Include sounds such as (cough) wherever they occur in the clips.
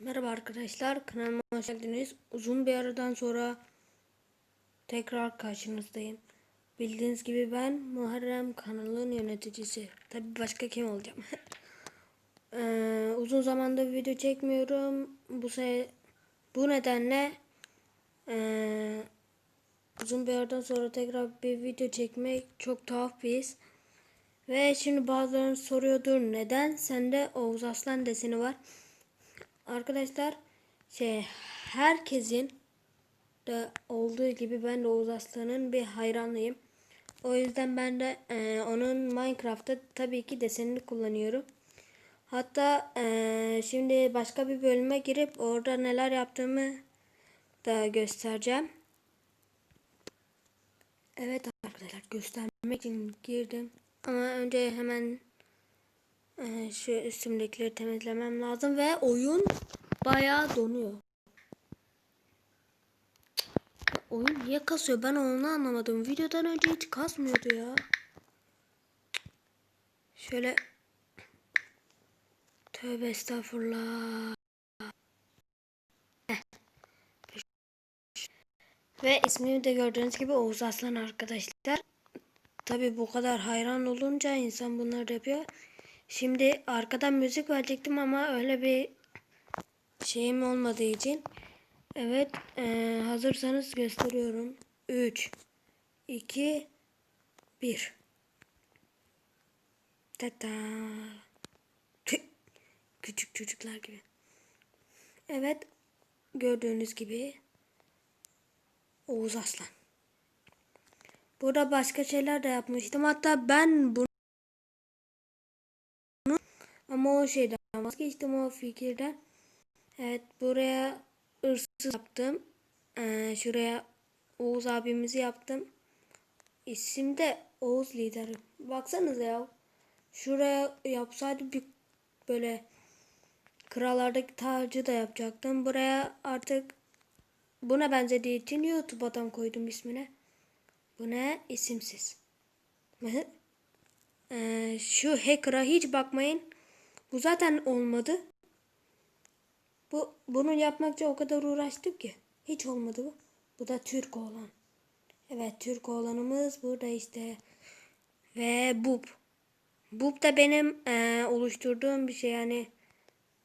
Merhaba arkadaşlar, kanalıma hoş geldiniz. Uzun bir aradan sonra tekrar karşınızdayım. Bildiğiniz gibi ben Muharrem kanalın yöneticisi. Tabi başka kim olacağım? (laughs) Ee, uzun zamandır video çekmiyorum. Bu se bu nedenle ee, uzun bir aradan sonra tekrar bir video çekmek çok tuhaf bir his. Ve şimdi bazılarınız soruyordur neden sende Oğuz Aslan deseni var. Arkadaşlar şey herkesin de olduğu gibi ben de Oğuz Aslan'ın bir hayranıyım. O yüzden ben de e, onun Minecraft'ta tabii ki desenini kullanıyorum. Hatta e, şimdi başka bir bölüme girip orada neler yaptığımı da göstereceğim. Evet arkadaşlar göstermek için girdim. Ama önce hemen ee, şu üstümdekileri temizlemem lazım ve oyun bayağı donuyor. Oyun niye kasıyor? Ben onu anlamadım. Videodan önce hiç kasmıyordu ya. Şöyle Tövbe estağfurullah. Ve ismini de gördüğünüz gibi Oğuz Aslan arkadaşlar. Tabi bu kadar hayran olunca insan bunları yapıyor. Şimdi arkadan müzik verecektim ama öyle bir şeyim olmadığı için. Evet e, hazırsanız gösteriyorum. 3 2 1 Tata. Küçük çocuklar gibi. Evet gördüğünüz gibi Oğuz Aslan. Burada başka şeyler de yapmıştım. Hatta ben bunu ama o şeyden vazgeçtim o fikirden. Evet buraya hırsız yaptım. Ee, şuraya Oğuz abimizi yaptım. İsim de Oğuz lideri. Baksanıza ya. Şuraya yapsaydı bir böyle krallardaki tacı da yapacaktım. Buraya artık buna benzediği için YouTube'dan koydum ismine. Bu ne? İsimsiz. (laughs) ee, şu hacker'a hiç bakmayın. Bu zaten olmadı. Bu bunu yapmakça o kadar uğraştık ki. Hiç olmadı bu. Bu da Türk oğlan. Evet Türk oğlanımız burada işte. Ve Bub. Bub da benim e, oluşturduğum bir şey yani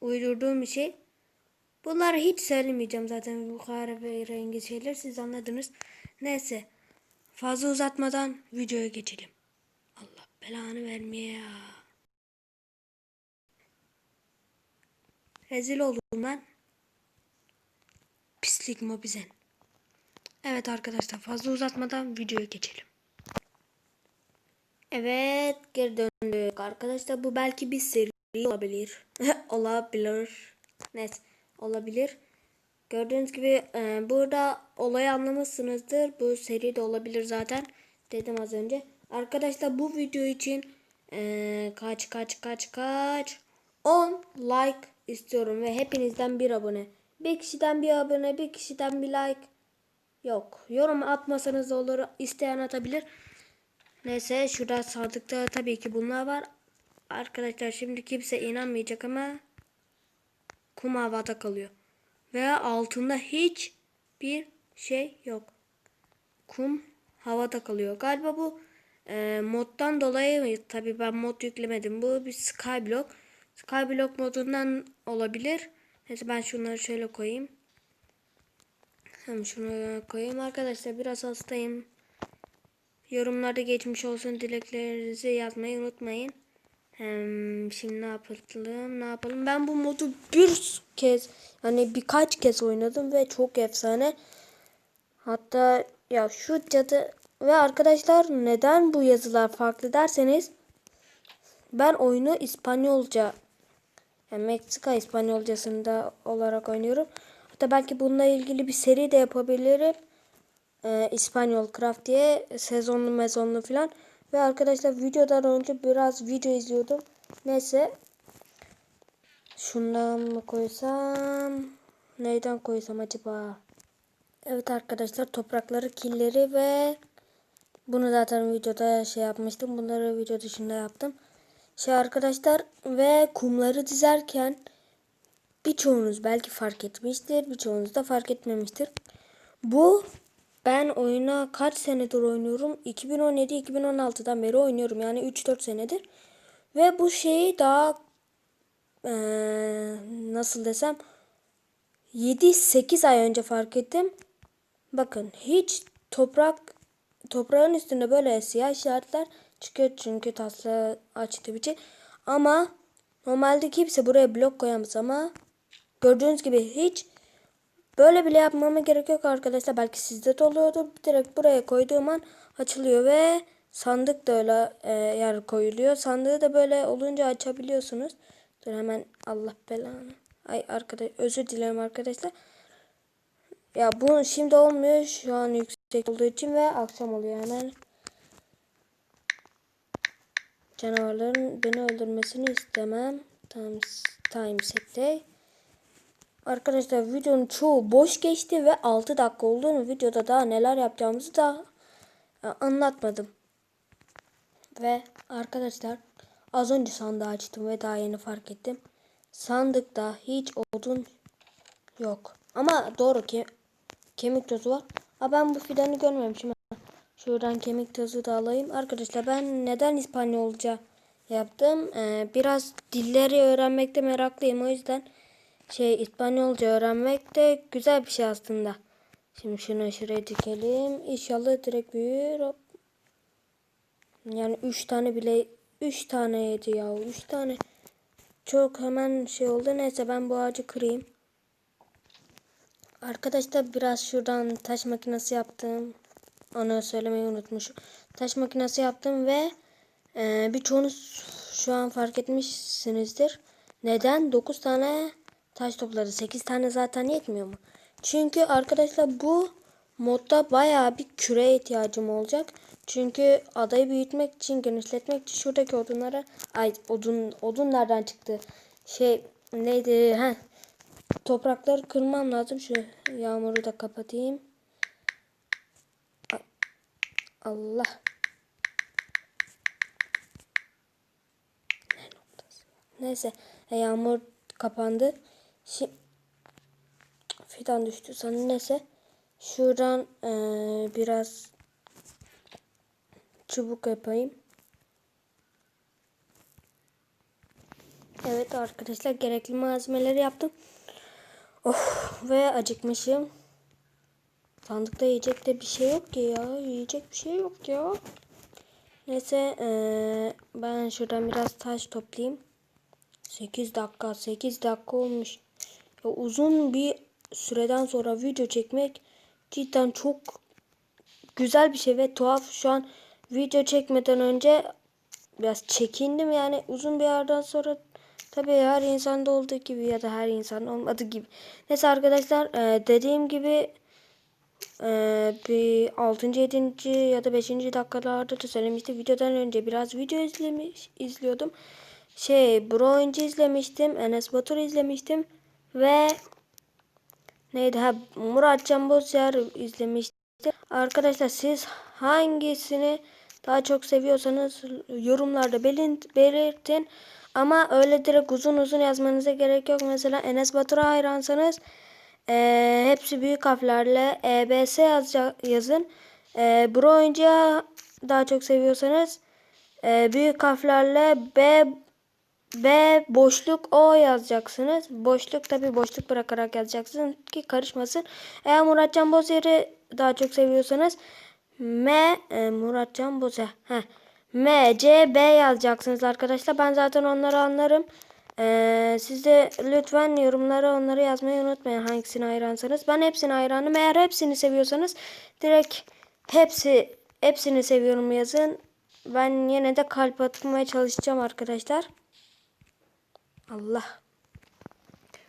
uydurduğum bir şey. Bunları hiç söylemeyeceğim zaten bu rengi şeyler siz anladınız. Neyse fazla uzatmadan videoya geçelim. Allah belanı vermeye ya. Rezil oldum ben. Pislik mobizen. Evet arkadaşlar fazla uzatmadan videoya geçelim. Evet geri döndük. Arkadaşlar bu belki bir seri olabilir. (laughs) olabilir. Neyse olabilir. Gördüğünüz gibi e, burada olayı anlamışsınızdır. Bu seri de olabilir zaten. Dedim az önce. Arkadaşlar bu video için e, kaç kaç kaç kaç 10 like istiyorum ve hepinizden bir abone. Bir kişiden bir abone, bir kişiden bir like. Yok. Yorum atmasanız olur. İsteyen atabilir. Neyse şurada sadıkta tabii ki bunlar var. Arkadaşlar şimdi kimse inanmayacak ama kum havada kalıyor. Veya altında hiç bir şey yok. Kum havada kalıyor. Galiba bu e, moddan dolayı tabii ben mod yüklemedim. Bu bir skyblock. Skyblock modundan olabilir. Neyse ben şunları şöyle koyayım. Hem şunu koyayım. Arkadaşlar biraz hastayım. Yorumlarda geçmiş olsun dileklerinizi yazmayı unutmayın. Hem şimdi ne yapalım ne yapalım. Ben bu modu bir kez yani birkaç kez oynadım ve çok efsane. Hatta ya şu cadı ve arkadaşlar neden bu yazılar farklı derseniz ben oyunu İspanyolca yani Meksika İspanyolcasında olarak oynuyorum. Hatta belki bununla ilgili bir seri de yapabilirim. Ee, İspanyol Craft diye sezonlu mezonlu falan. Ve arkadaşlar videodan önce biraz video izliyordum. Neyse. Şundan mı koysam? Neyden koysam acaba? Evet arkadaşlar toprakları, killeri ve bunu zaten videoda şey yapmıştım. Bunları video dışında yaptım şey arkadaşlar ve kumları dizerken birçoğunuz belki fark etmiştir, birçoğunuz da fark etmemiştir. Bu ben oyuna kaç senedir oynuyorum? 2017-2016'dan beri oynuyorum. Yani 3-4 senedir. Ve bu şeyi daha eee, nasıl desem 7-8 ay önce fark ettim. Bakın hiç toprak toprağın üstünde böyle siyah işaretler çıkıyor çünkü tasla açtı bir şey. Ama normalde kimse buraya blok koyamaz ama gördüğünüz gibi hiç böyle bile yapmama gerek yok arkadaşlar. Belki sizde de oluyordur. Direkt buraya koyduğum an açılıyor ve sandık da öyle e, yer koyuluyor. Sandığı da böyle olunca açabiliyorsunuz. Dur hemen Allah belanı. Ay arkadaş özür dilerim arkadaşlar. Ya bu şimdi olmuyor şu an yüksek olduğu için ve akşam oluyor hemen. Canavarların beni öldürmesini istemem. Time, time set day. Arkadaşlar videonun çoğu boş geçti ve 6 dakika olduğunu videoda daha neler yapacağımızı da e, anlatmadım. Ve arkadaşlar az önce sandığı açtım ve daha yeni fark ettim. Sandıkta hiç odun yok. Ama doğru ki kemik tozu var. Ha ben bu fidanı görmemişim. Şuradan kemik tozu da alayım. Arkadaşlar ben neden İspanyolca yaptım? Ee, biraz dilleri öğrenmekte meraklıyım. O yüzden şey İspanyolca öğrenmek de güzel bir şey aslında. Şimdi şunu şuraya dikelim. İnşallah direkt büyür. Hop. Yani 3 tane bile 3 tane yedi ya. 3 tane. Çok hemen şey oldu. Neyse ben bu ağacı kırayım. Arkadaşlar biraz şuradan taş makinesi yaptım. Onu söylemeyi unutmuşum. Taş makinesi yaptım ve e, birçoğunuz şu an fark etmişsinizdir. Neden? 9 tane taş topladı. 8 tane zaten yetmiyor mu? Çünkü arkadaşlar bu modda bayağı bir küre ihtiyacım olacak. Çünkü adayı büyütmek için, genişletmek için şuradaki odunlara ay odun odun nereden çıktı? Şey neydi? Ha toprakları kırmam lazım. Şu yağmuru da kapatayım. Allah. Ne noktası? Neyse e, yağmur kapandı. Şimdi fidan düştü sana neyse. Şuradan e, biraz çubuk yapayım. Evet arkadaşlar gerekli malzemeleri yaptım. Oh ve acıkmışım. Sandıkta yiyecek de bir şey yok ki ya. Yiyecek bir şey yok ya. Neyse ee, ben şuradan biraz taş toplayayım. 8 dakika 8 dakika olmuş. Ya uzun bir süreden sonra video çekmek cidden çok güzel bir şey ve tuhaf. Şu an video çekmeden önce biraz çekindim yani uzun bir yerden sonra tabii her insanda olduğu gibi ya da her insan olmadığı gibi. Neyse arkadaşlar e, dediğim gibi e, bir 6. 7. ya da 5. dakikalarda da söylemiştim. Videodan önce biraz video izlemiş izliyordum. Şey Bro oyuncu izlemiştim. Enes Batur izlemiştim. Ve neydi ha Murat Can Bozyer izlemiştim. Arkadaşlar siz hangisini daha çok seviyorsanız yorumlarda belirtin. Ama öyle direkt uzun uzun yazmanıza gerek yok. Mesela Enes Batur'a hayransanız e, hepsi büyük harflerle EBS yazacak, yazın. E, Bro oyuncuya daha çok seviyorsanız e, büyük harflerle B B boşluk O yazacaksınız. Boşluk tabi boşluk bırakarak yazacaksınız ki karışmasın. Eğer Muratcan Bozer'i daha çok seviyorsanız M e, Muratcan Bozer. Heh. M, C, B yazacaksınız arkadaşlar. Ben zaten onları anlarım. Ee, siz de lütfen yorumlara onları yazmayı unutmayın hangisine hayransanız. Ben hepsine hayranım. Eğer hepsini seviyorsanız direkt hepsi hepsini seviyorum yazın. Ben yine de kalp atmaya çalışacağım arkadaşlar. Allah